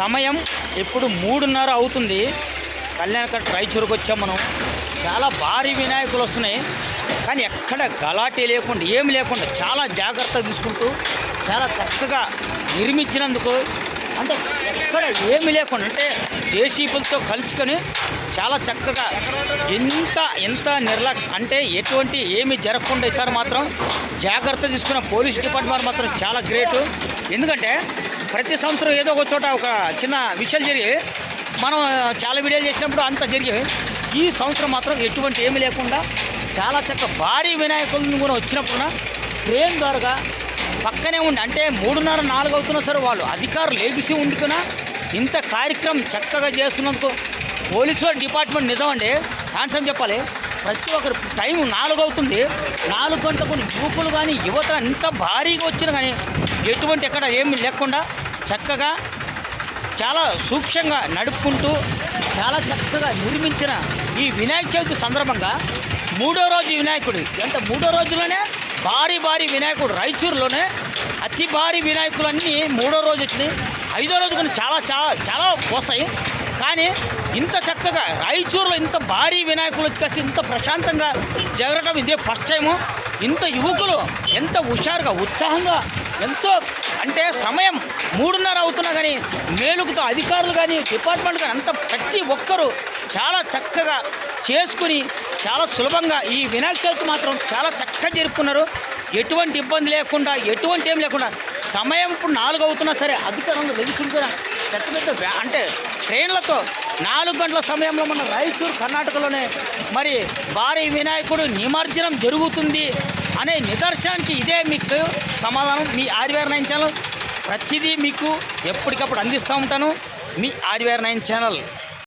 సమయం ఇప్పుడు మూడున్నర అవుతుంది. కళ్యాణకట్ట రాయచూరుకు వచ్చాం మనం. చాలా భారీ వినాయకులు వస్తున్నాయి. కానీ ఎక్కడ గలాటే లేకుండా ఏమి లేకుండా చాలా జాగ్రత్త తీసుకుంటూ చాలా చక్కగా నిర్మించినందుకు అంటే ఎక్కడ ఏమి లేకుండా అంటే జేసీబులతో కలుసుకొని చాలా చక్కగా ఎంత ఎంత నిర్లక్ అంటే ఎటువంటి ఏమి జరగకుండా ఈసారి మాత్రం జాగ్రత్త తీసుకున్న పోలీస్ డిపార్ట్మెంట్ మాత్రం చాలా గ్రేటు. ఎందుకంటే ప్రతి సంవత్సరం ఏదో ఒక చోట ఒక చిన్న విషయాలు జరిగి మనం చాలా వీడియోలు చేసినప్పుడు అంత జరిగాయి. ఈ సంవత్సరం మాత్రం ఎటువంటి ఏమి లేకుండా చాలా చక్క భారీ వినాయకులను కూడా వచ్చినప్పుడు ట్రైన్ ద్వారా పక్కనే ఉండి అంటే మూడున్నర నాలుగు అవుతున్నా సరే వాళ్ళు అధికారులు లేగిసి ఉండుకున్నా ఇంత కార్యక్రమం చక్కగా చేస్తున్నందుకు పోలీసు డిపార్ట్మెంట్ నిజమండి. అండి ఆన్సర్ చెప్పాలి. ప్రతి ఒక్కరు టైం నాలుగు అవుతుంది. నాలుగు గంటలకు యువకులు కానీ యువత ఇంత భారీగా వచ్చినా కానీ ఎటువంటి ఎక్కడ ఏమి లేకుండా చక్కగా చాలా సూక్ష్మంగా నడుపుకుంటూ చాలా చక్కగా నిర్మించిన ఈ వినాయక చవితి సందర్భంగా మూడో రోజు వినాయకుడు. అంటే మూడో రోజులోనే? భారీ భారీ వినాయకుడు రాయచూరులోనే అతి భారీ వినాయకులన్నీ మూడో రోజు వచ్చినాయి. ఐదో రోజు కానీ చాలా చాలా చాలా వస్తాయి కానీ ఇంత చక్కగా రాయచూరులో ఇంత భారీ వినాయకులు వచ్చి ఇంత ప్రశాంతంగా జరగడం ఇదే ఫస్ట్ టైము. ఇంత యువకులు ఎంత హుషారుగా ఉత్సాహంగా ఎంతో అంటే సమయం మూడున్నర అవుతున్నా కానీ మేలుకుతో అధికారులు కానీ డిపార్ట్మెంట్ కానీ అంత ప్రతి ఒక్కరూ చాలా చక్కగా చేసుకుని చాలా సులభంగా ఈ వినాయక చవితి మాత్రం చాలా చక్కగా జరుపుకున్నారు. ఎటువంటి ఇబ్బంది లేకుండా ఎటువంటి ఏం లేకుండా సమయం ఇప్పుడు నాలుగు అవుతున్నా సరే అధికారంలో వెలుచుంటున్న పెద్ద పెద్ద అంటే ట్రైన్లతో నాలుగు గంటల సమయంలో మన రాయచూరు కర్ణాటకలోనే మరి భారీ వినాయకుడు నిమజ్జనం జరుగుతుంది అనే నిదర్శనానికి ఇదే మీకు సమాధానం. మీ ఆర్వీఆర్ నైన్ ఛానల్ ప్రతిదీ మీకు ఎప్పటికప్పుడు అందిస్తూ ఉంటాను. మీ ఆర్వీఆర్ నైన్ ఛానల్